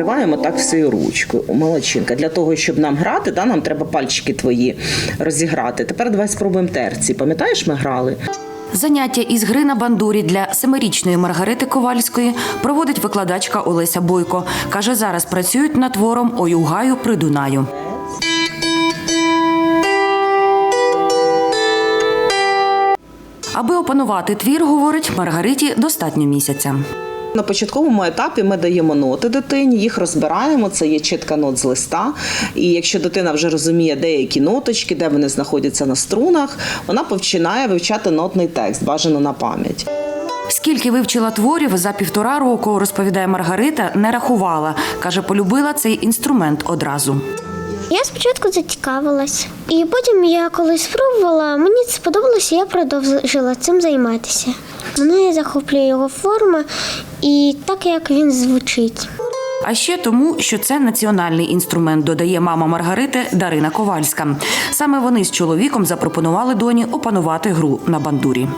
накриваємо так всією ручкою. Молодчинка. Для того, щоб нам грати, да, нам треба пальчики твої розіграти. Тепер давай спробуємо терці. Пам'ятаєш, ми грали? Заняття із гри на бандурі для семирічної Маргарити Ковальської проводить викладачка Олеся Бойко. Каже, зараз працюють над твором «Ой у гаю при Дунаю. Аби опанувати твір, говорить Маргариті, достатньо місяця. На початковому етапі ми даємо ноти дитині, їх розбираємо. Це є чітка нот з листа. І якщо дитина вже розуміє деякі ноточки, де вони знаходяться на струнах, вона починає вивчати нотний текст, бажано на пам'ять. Скільки вивчила творів за півтора року, розповідає Маргарита, не рахувала. Каже, полюбила цей інструмент одразу. Я спочатку зацікавилась, і потім я колись спробувала, мені це сподобалося, я продовжила цим займатися. Мене захоплює його форма і так, як він звучить. А ще тому, що це національний інструмент, додає мама Маргарити Дарина Ковальська. Саме вони з чоловіком запропонували доні опанувати гру на бандурі.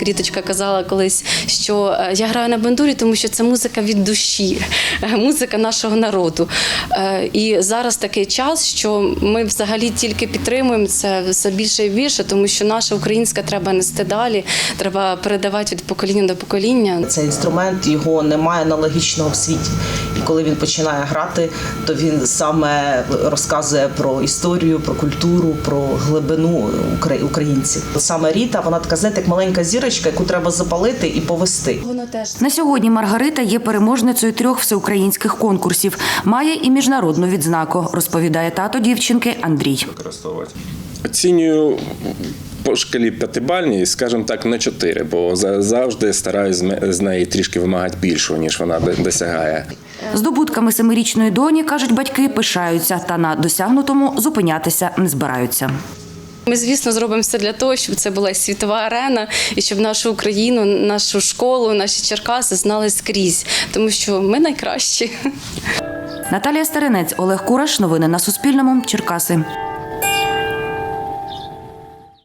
Кріточка казала колись, що е, я граю на бандурі, тому що це музика від душі, е, музика нашого народу. Е, І зараз такий час, що ми взагалі тільки підтримуємо це все більше і більше, тому що наша українська треба нести далі, треба передавати від покоління до покоління. Цей інструмент його немає аналогічного в світі. Коли він починає грати, то він саме розказує про історію, про культуру, про глибину укра- українців. Саме Ріта, вона така знаєте, як маленька зірочка, яку треба запалити і повести. Воно теж На сьогодні Маргарита є переможницею трьох всеукраїнських конкурсів. Має і міжнародну відзнаку, розповідає тато дівчинки Андрій. використовувати. Оцінюю по шкалі п'ятибальній, скажімо так, на 4, бо за- завжди стараюсь з неї трішки вимагати більшого, ніж вона досягає. Здобутками семирічної доні, кажуть батьки, пишаються та на досягнутому зупинятися не збираються. Ми, звісно, зробимо все для того, щоб це була світова арена, і щоб нашу Україну, нашу школу, наші Черкаси знали скрізь, тому що ми найкращі. Наталія Старинець, Олег Кураш. Новини на Суспільному. Черкаси.